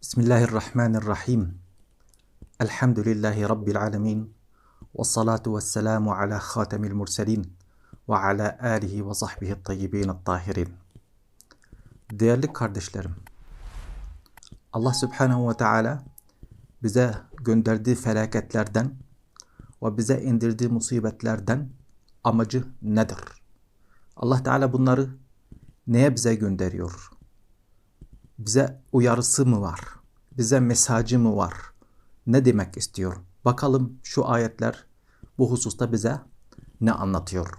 Bismillahirrahmanirrahim. Elhamdülillahi Rabbil alemin. Ve salatu ve selamu ala khatemil murselin. Ve ala alihi ve sahbihi tayyibin tahirin. Değerli kardeşlerim, Allah Subhanahu ve Teala bize gönderdiği felaketlerden ve bize indirdiği musibetlerden amacı nedir? Allah Teala bunları neye bize gönderiyor? Bize uyarısı mı var? Bize mesajı mı var? Ne demek istiyor? Bakalım şu ayetler bu hususta bize ne anlatıyor?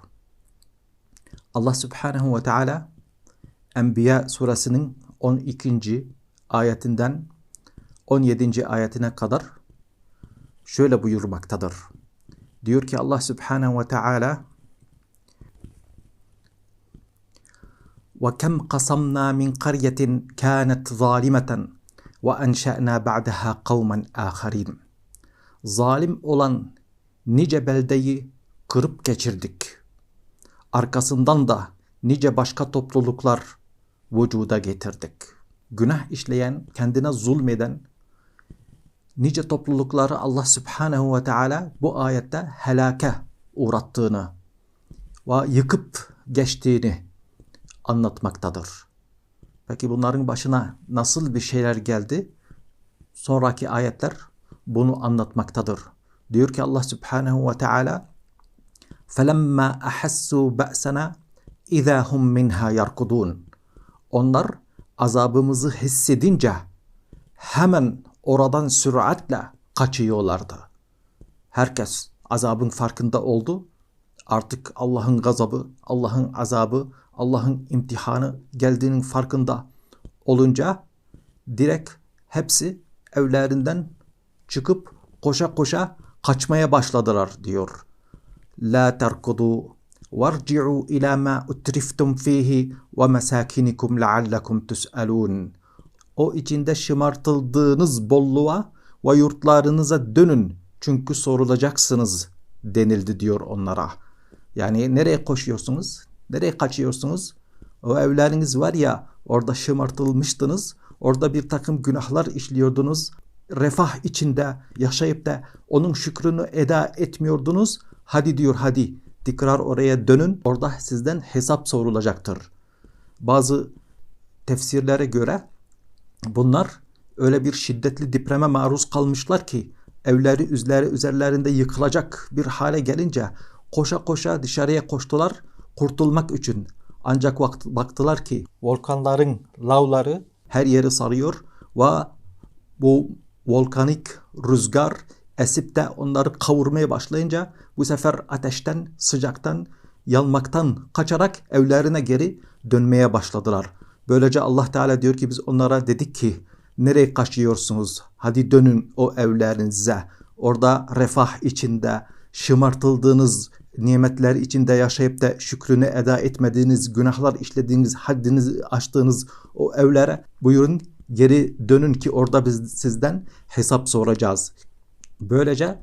Allah Subhanahu ve Teala Enbiya suresinin 12. ayetinden 17. ayetine kadar şöyle buyurmaktadır. Diyor ki Allah Subhanahu ve Teala وَكَمْ قَصَمْنَا مِنْ قَرْيَةٍ كَانَتْ ظَالِمَةً وَاَنْشَأْنَا بَعْدَهَا قَوْمًا آخَرِينَ Zalim olan nice beldeyi kırıp geçirdik. Arkasından da nice başka topluluklar vücuda getirdik. Günah işleyen, kendine zulmeden nice toplulukları Allah Subhanahu ve Teala bu ayette helake uğrattığını ve yıkıp geçtiğini anlatmaktadır. Peki bunların başına nasıl bir şeyler geldi? Sonraki ayetler bunu anlatmaktadır. Diyor ki Allah Subhanahu ve Teala فَلَمَّا أَحَسُّوا بَأْسَنَا اِذَا هُمْ مِنْهَا يَرْكُدُونَ Onlar azabımızı hissedince hemen oradan süratle kaçıyorlardı. Herkes azabın farkında oldu. Artık Allah'ın gazabı, Allah'ın azabı, Allah'ın imtihanı geldiğinin farkında olunca direkt hepsi evlerinden çıkıp koşa koşa kaçmaya başladılar diyor. La terkudu varci'u ila ma utriftum fihi ve mesakinikum leallekum tus'alun. O içinde şımartıldığınız bolluğa ve yurtlarınıza dönün çünkü sorulacaksınız denildi diyor onlara. Yani nereye koşuyorsunuz? Nereye kaçıyorsunuz? O evleriniz var ya orada şımartılmıştınız. Orada bir takım günahlar işliyordunuz. Refah içinde yaşayıp da onun şükrünü eda etmiyordunuz. Hadi diyor hadi tekrar oraya dönün. Orada sizden hesap sorulacaktır. Bazı tefsirlere göre bunlar öyle bir şiddetli depreme maruz kalmışlar ki evleri üzeri üzerlerinde yıkılacak bir hale gelince koşa koşa dışarıya koştular kurtulmak için. Ancak baktılar ki volkanların lavları her yeri sarıyor ve bu volkanik rüzgar esip de onları kavurmaya başlayınca bu sefer ateşten, sıcaktan, yanmaktan kaçarak evlerine geri dönmeye başladılar. Böylece Allah Teala diyor ki biz onlara dedik ki nereye kaçıyorsunuz? Hadi dönün o evlerinize. Orada refah içinde şımartıldığınız nimetler içinde yaşayıp da şükrünü eda etmediğiniz, günahlar işlediğiniz, haddinizi aştığınız o evlere buyurun geri dönün ki orada biz sizden hesap soracağız. Böylece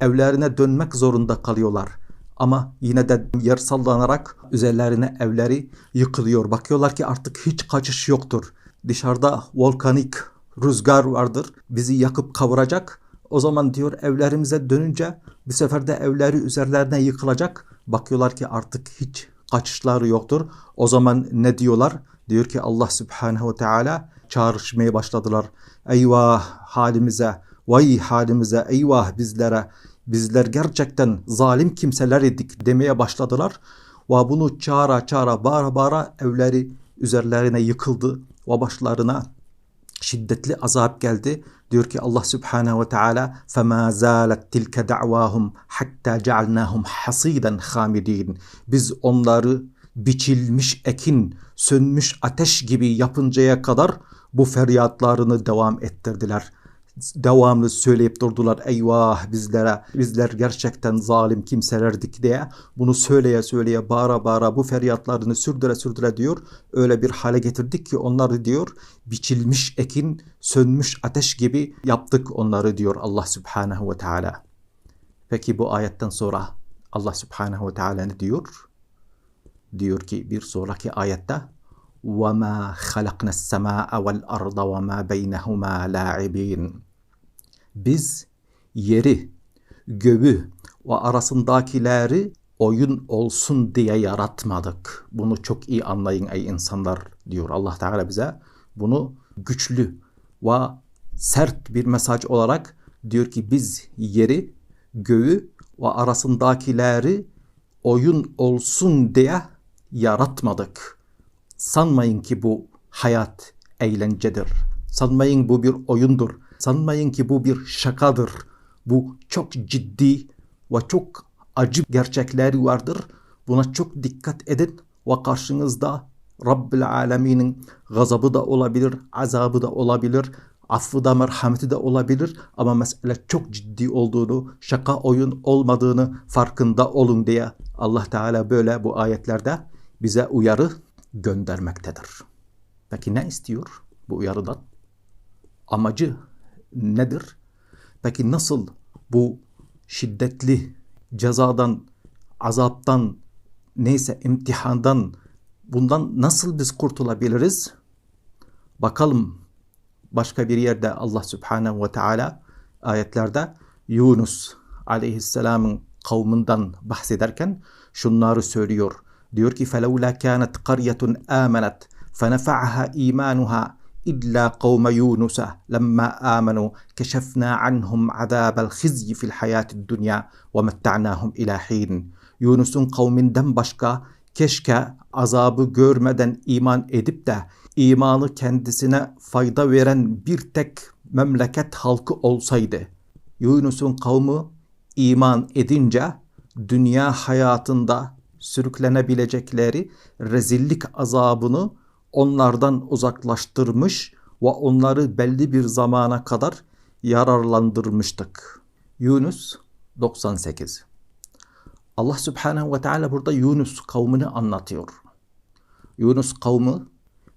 evlerine dönmek zorunda kalıyorlar. Ama yine de yer sallanarak üzerlerine evleri yıkılıyor. Bakıyorlar ki artık hiç kaçış yoktur. Dışarıda volkanik rüzgar vardır. Bizi yakıp kavuracak. O zaman diyor evlerimize dönünce bir sefer de evleri üzerlerine yıkılacak. Bakıyorlar ki artık hiç kaçışları yoktur. O zaman ne diyorlar? Diyor ki Allah Subhanahu ve Teala çağrışmaya başladılar. Eyvah halimize, vay halimize, eyvah bizlere. Bizler gerçekten zalim kimseler idik demeye başladılar. Ve bunu çağıra çağıra bağıra bağıra evleri üzerlerine yıkıldı. Ve başlarına şiddetli azap geldi. Diyor ki Allah Subhanahu ve Teala فَمَا زَالَتْ تِلْكَ دَعْوَاهُمْ حَتَّى جَعَلْنَاهُمْ حَصِيدًا خَامِد۪ينَ Biz onları biçilmiş ekin, sönmüş ateş gibi yapıncaya kadar bu feryatlarını devam ettirdiler devamlı söyleyip durdular eyvah bizlere bizler gerçekten zalim kimselerdik diye bunu söyleye söyleye bağıra bağıra bu feryatlarını sürdüre sürdüre diyor öyle bir hale getirdik ki onları diyor biçilmiş ekin sönmüş ateş gibi yaptık onları diyor Allah Subhanahu ve Teala. Peki bu ayetten sonra Allah Subhanahu ve Teala ne diyor? Diyor ki bir sonraki ayette وَمَا خَلَقْنَا السَّمَاءَ وَالْأَرْضَ وَمَا بَيْنَهُمَا لَاعِبِينَ biz yeri, göğü ve arasındakileri oyun olsun diye yaratmadık. Bunu çok iyi anlayın ey insanlar diyor Allah Teala bize. Bunu güçlü ve sert bir mesaj olarak diyor ki biz yeri, göğü ve arasındakileri oyun olsun diye yaratmadık. Sanmayın ki bu hayat eğlencedir. Sanmayın bu bir oyundur. Sanmayın ki bu bir şakadır. Bu çok ciddi ve çok acı gerçekleri vardır. Buna çok dikkat edin ve karşınızda Rabbil Alemin'in gazabı da olabilir, azabı da olabilir, affı da merhameti de olabilir ama mesele çok ciddi olduğunu, şaka oyun olmadığını farkında olun diye Allah Teala böyle bu ayetlerde bize uyarı göndermektedir. Peki ne istiyor bu uyarıdan? Amacı nedir? Peki nasıl bu şiddetli cezadan, azaptan, neyse imtihandan bundan nasıl biz kurtulabiliriz? Bakalım başka bir yerde Allah Subhanahu ve Teala ayetlerde Yunus aleyhisselamın kavminden bahsederken şunları söylüyor. Diyor ki فَلَوْلَا كَانَتْ قَرْيَةٌ آمَنَتْ فَنَفَعَهَا إِيمَانُهَا إلا قوم يونس لما آمنوا كشفنا عنهم عذاب الخزي في الحياة الدنيا ومتعناهم إلى حين Yunus'un kavminden başka keşke azabı görmeden iman edip de imanı kendisine fayda veren bir tek memleket halkı olsaydı. Yunus'un kavmi iman edince dünya hayatında sürüklenebilecekleri rezillik azabını onlardan uzaklaştırmış ve onları belli bir zamana kadar yararlandırmıştık. Yunus 98 Allah Subhanahu ve Teala burada Yunus kavmini anlatıyor. Yunus kavmi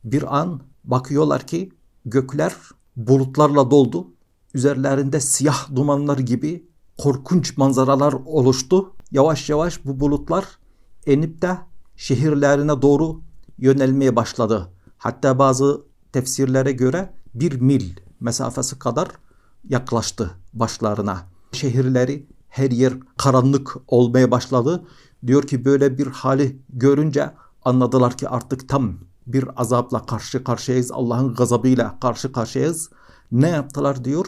bir an bakıyorlar ki gökler bulutlarla doldu. Üzerlerinde siyah dumanlar gibi korkunç manzaralar oluştu. Yavaş yavaş bu bulutlar enip de şehirlerine doğru yönelmeye başladı. Hatta bazı tefsirlere göre bir mil mesafesi kadar yaklaştı başlarına. Şehirleri her yer karanlık olmaya başladı. Diyor ki böyle bir hali görünce anladılar ki artık tam bir azapla karşı karşıyayız. Allah'ın gazabıyla karşı karşıyayız. Ne yaptılar diyor?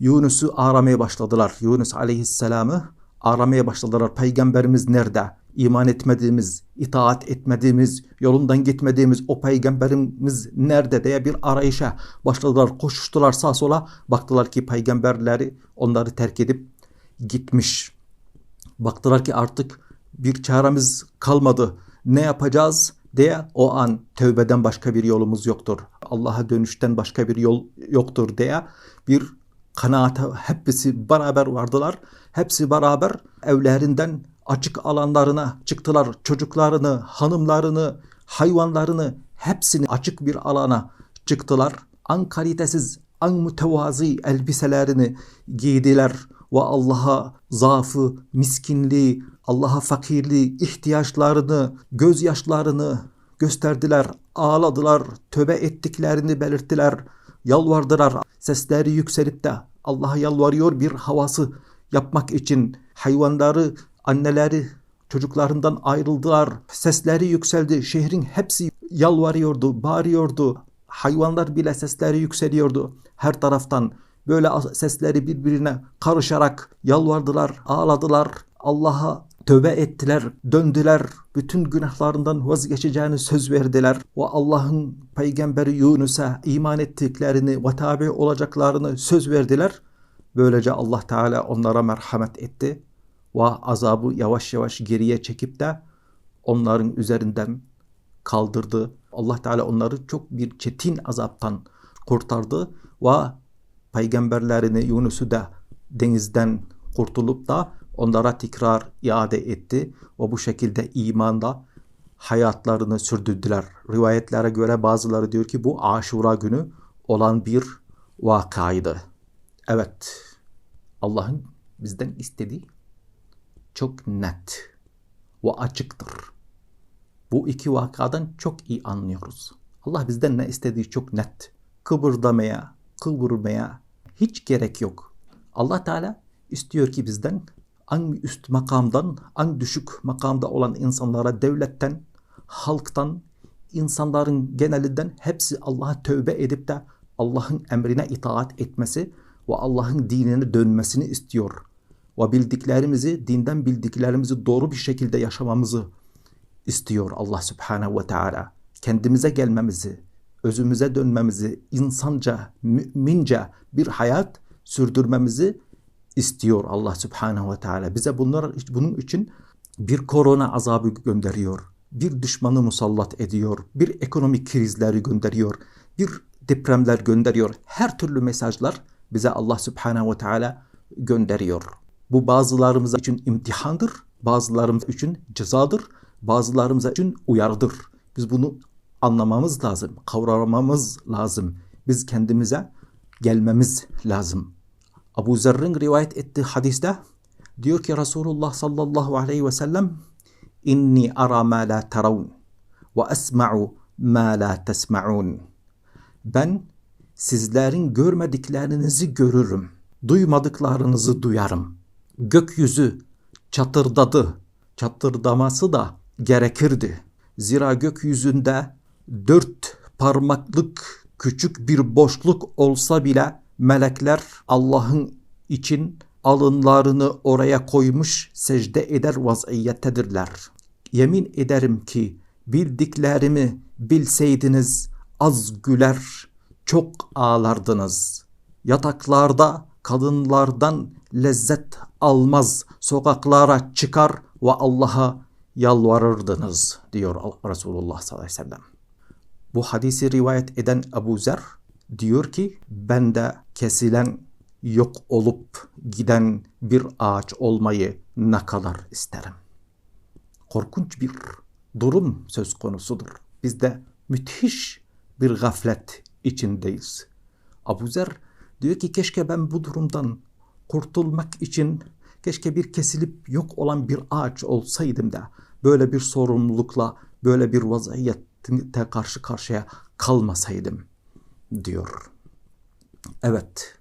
Yunus'u aramaya başladılar. Yunus aleyhisselamı aramaya başladılar. Peygamberimiz nerede? İman etmediğimiz, itaat etmediğimiz, yolundan gitmediğimiz o peygamberimiz nerede diye bir arayışa başladılar. Koşuştular sağ sola. Baktılar ki peygamberleri onları terk edip gitmiş. Baktılar ki artık bir çaremiz kalmadı. Ne yapacağız diye o an tövbeden başka bir yolumuz yoktur. Allah'a dönüşten başka bir yol yoktur diye bir kanaate hepsi beraber vardılar. Hepsi beraber evlerinden açık alanlarına çıktılar. Çocuklarını, hanımlarını, hayvanlarını hepsini açık bir alana çıktılar. An kalitesiz, an mütevazi elbiselerini giydiler ve Allah'a zaafı, miskinliği, Allah'a fakirliği, ihtiyaçlarını, gözyaşlarını gösterdiler, ağladılar, töbe ettiklerini belirttiler, yalvardılar. Sesleri yükselip de Allah'a yalvarıyor bir havası yapmak için hayvanları Anneleri çocuklarından ayrıldılar. Sesleri yükseldi. Şehrin hepsi yalvarıyordu, bağırıyordu. Hayvanlar bile sesleri yükseliyordu. Her taraftan böyle sesleri birbirine karışarak yalvardılar, ağladılar. Allah'a tövbe ettiler, döndüler, bütün günahlarından vazgeçeceğini söz verdiler. Ve Allah'ın peygamberi Yunus'a iman ettiklerini ve tabi olacaklarını söz verdiler. Böylece Allah Teala onlara merhamet etti ve azabı yavaş yavaş geriye çekip de onların üzerinden kaldırdı. Allah Teala onları çok bir çetin azaptan kurtardı ve peygamberlerini Yunus'u da denizden kurtulup da onlara tekrar iade etti ve bu şekilde imanda hayatlarını sürdürdüler. Rivayetlere göre bazıları diyor ki bu Aşura günü olan bir vakaydı. Evet, Allah'ın bizden istediği çok net ve açıktır. Bu iki vakadan çok iyi anlıyoruz. Allah bizden ne istediği çok net. Kıvırdamaya, kıvırmaya hiç gerek yok. Allah Teala istiyor ki bizden en üst makamdan, en düşük makamda olan insanlara devletten, halktan, insanların genelinden hepsi Allah'a tövbe edip de Allah'ın emrine itaat etmesi ve Allah'ın dinine dönmesini istiyor. Ve bildiklerimizi, dinden bildiklerimizi doğru bir şekilde yaşamamızı istiyor Allah Subhanahu ve Teala. Kendimize gelmemizi, özümüze dönmemizi, insanca, mümince bir hayat sürdürmemizi istiyor Allah Subhanahu ve Teala. Bize bunlar bunun için bir korona azabı gönderiyor. Bir düşmanı musallat ediyor. Bir ekonomik krizleri gönderiyor. Bir depremler gönderiyor. Her türlü mesajlar bize Allah Subhanahu ve Teala gönderiyor. Bu bazılarımız için imtihandır, bazılarımız için cezadır, bazılarımız için uyarıdır. Biz bunu anlamamız lazım, kavramamız lazım. Biz kendimize gelmemiz lazım. Abu Zerrin rivayet ettiği hadiste diyor ki Resulullah sallallahu aleyhi ve sellem inni ara ma la taravun ve esma'u ma la tesma'un. Ben sizlerin görmediklerinizi görürüm, duymadıklarınızı duyarım. Gökyüzü çatırdadı, çatırdaması da gerekirdi. Zira gökyüzünde dört parmaklık küçük bir boşluk olsa bile melekler Allah'ın için alınlarını oraya koymuş secde eder vaziyettedirler. Yemin ederim ki bildiklerimi bilseydiniz az güler, çok ağlardınız. Yataklarda kadınlardan lezzet almaz, sokaklara çıkar ve Allah'a yalvarırdınız diyor Resulullah sallallahu aleyhi ve sellem. Bu hadisi rivayet eden Ebu Zer diyor ki ben de kesilen yok olup giden bir ağaç olmayı ne kadar isterim. Korkunç bir durum söz konusudur. Biz de müthiş bir gaflet içindeyiz. Abu Zer diyor ki keşke ben bu durumdan kurtulmak için keşke bir kesilip yok olan bir ağaç olsaydım da böyle bir sorumlulukla böyle bir vaziyette karşı karşıya kalmasaydım diyor. Evet.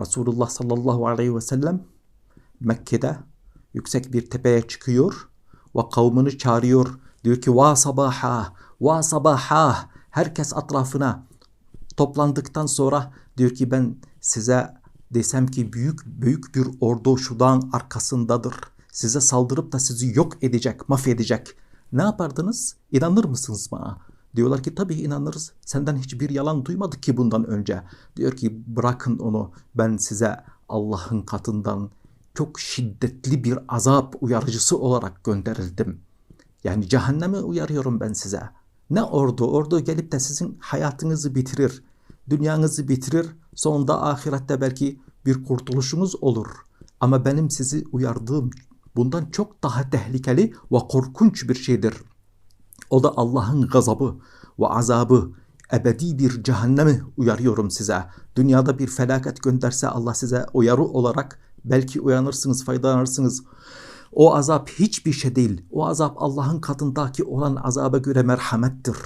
Resulullah sallallahu aleyhi ve sellem Mekke'de yüksek bir tepeye çıkıyor ve kavmini çağırıyor. Diyor ki va sabaha, va sabaha. Herkes etrafına toplandıktan sonra diyor ki ben size desem ki büyük büyük bir ordu şu dağın arkasındadır. Size saldırıp da sizi yok edecek, mahvedecek. Ne yapardınız? İnanır mısınız bana? Diyorlar ki tabii inanırız. Senden hiçbir yalan duymadık ki bundan önce. Diyor ki bırakın onu ben size Allah'ın katından çok şiddetli bir azap uyarıcısı olarak gönderildim. Yani cehenneme uyarıyorum ben size. Ne ordu? Ordu gelip de sizin hayatınızı bitirir. Dünyanızı bitirir. Sonunda ahirette belki bir kurtuluşunuz olur. Ama benim sizi uyardığım bundan çok daha tehlikeli ve korkunç bir şeydir. O da Allah'ın gazabı ve azabı, ebedi bir cehennemi uyarıyorum size. Dünyada bir felaket gönderse Allah size uyarı olarak belki uyanırsınız, faydalanırsınız. O azap hiçbir şey değil. O azap Allah'ın katındaki olan azaba göre merhamettir.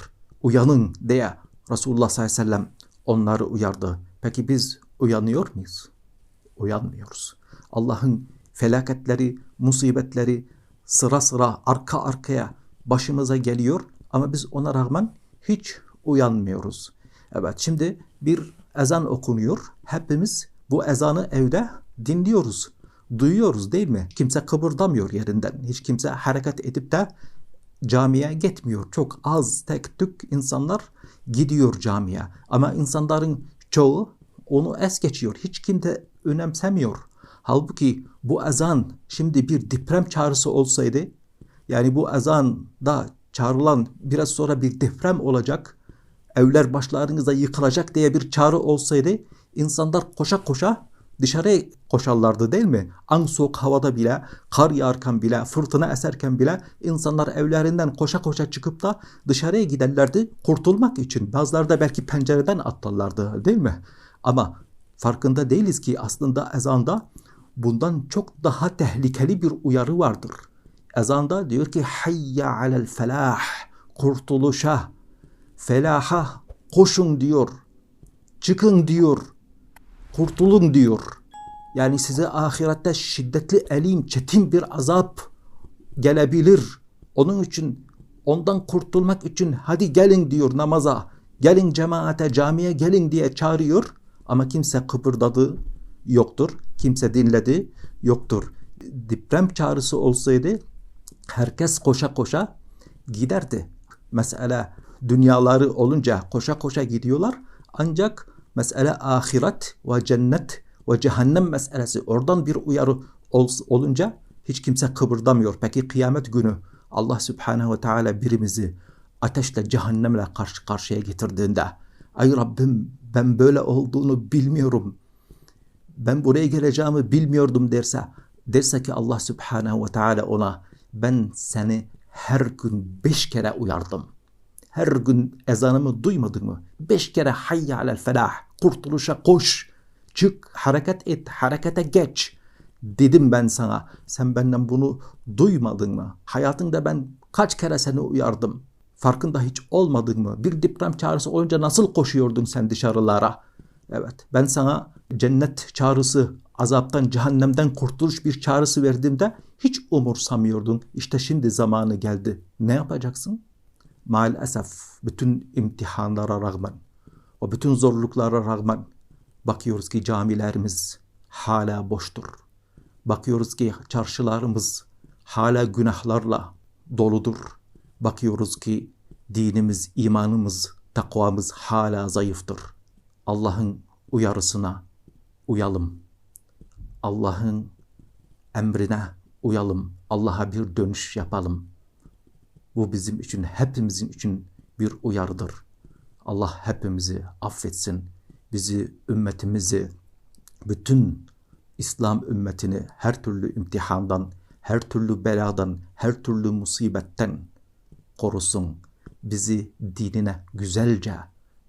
Uyanın diye Resulullah sallallahu aleyhi ve sellem onları uyardı. Peki biz uyanıyor muyuz? Uyanmıyoruz. Allah'ın felaketleri, musibetleri sıra sıra arka arkaya başımıza geliyor ama biz ona rağmen hiç uyanmıyoruz. Evet şimdi bir ezan okunuyor. Hepimiz bu ezanı evde dinliyoruz. Duyuyoruz değil mi? Kimse kıpırdamıyor yerinden. Hiç kimse hareket edip de camiye gitmiyor. Çok az tek tük insanlar gidiyor camiye. Ama insanların çoğu onu es geçiyor. Hiç kimse önemsemiyor. Halbuki bu ezan şimdi bir deprem çağrısı olsaydı yani bu ezanda çağrılan biraz sonra bir deprem olacak, evler başlarınıza yıkılacak diye bir çağrı olsaydı insanlar koşa koşa dışarıya koşarlardı değil mi? An soğuk havada bile, kar yağarken bile, fırtına eserken bile insanlar evlerinden koşa koşa çıkıp da dışarıya giderlerdi kurtulmak için. Bazıları da belki pencereden atlarlardı değil mi? Ama farkında değiliz ki aslında ezanda bundan çok daha tehlikeli bir uyarı vardır. Ezanda diyor ki hayya alel felah kurtuluşa Felaha koşun diyor. Çıkın diyor. Kurtulun diyor. Yani size ahirette şiddetli elim, çetin bir azap gelebilir. Onun için ondan kurtulmak için hadi gelin diyor namaza. Gelin cemaate, camiye gelin diye çağırıyor. Ama kimse kıpırdadı yoktur. Kimse dinledi yoktur. Deprem çağrısı olsaydı herkes koşa koşa giderdi. Mesela dünyaları olunca koşa koşa gidiyorlar. Ancak mesele ahiret ve cennet ve cehennem meselesi oradan bir uyarı olunca hiç kimse kıpırdamıyor. Peki kıyamet günü Allah Subhanahu ve Teala birimizi ateşle cehennemle karşı karşıya getirdiğinde ay Rabbim ben böyle olduğunu bilmiyorum. Ben buraya geleceğimi bilmiyordum derse derse ki Allah Subhanahu ve Teala ona ben seni her gün beş kere uyardım. Her gün ezanımı duymadın mı? Beş kere hayya alel felah. Kurtuluşa koş. Çık, hareket et, harekete geç. Dedim ben sana. Sen benden bunu duymadın mı? Hayatında ben kaç kere seni uyardım. Farkında hiç olmadın mı? Bir deprem çağrısı olunca nasıl koşuyordun sen dışarılara? Evet, ben sana cennet çağrısı, azaptan, cehennemden kurtuluş bir çağrısı verdiğimde hiç umursamıyordun. İşte şimdi zamanı geldi. Ne yapacaksın? Maalesef bütün imtihanlara rağmen, o bütün zorluklara rağmen bakıyoruz ki camilerimiz hala boştur. Bakıyoruz ki çarşılarımız hala günahlarla doludur. Bakıyoruz ki dinimiz, imanımız, takvamız hala zayıftır. Allah'ın uyarısına uyalım. Allah'ın emrine uyalım. Allah'a bir dönüş yapalım. Bu bizim için, hepimizin için bir uyarıdır. Allah hepimizi affetsin. Bizi, ümmetimizi, bütün İslam ümmetini her türlü imtihandan, her türlü beladan, her türlü musibetten korusun. Bizi dinine güzelce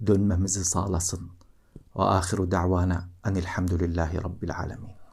dönmemizi sağlasın. Ve ahiru da'vana enilhamdülillahi rabbil alemin.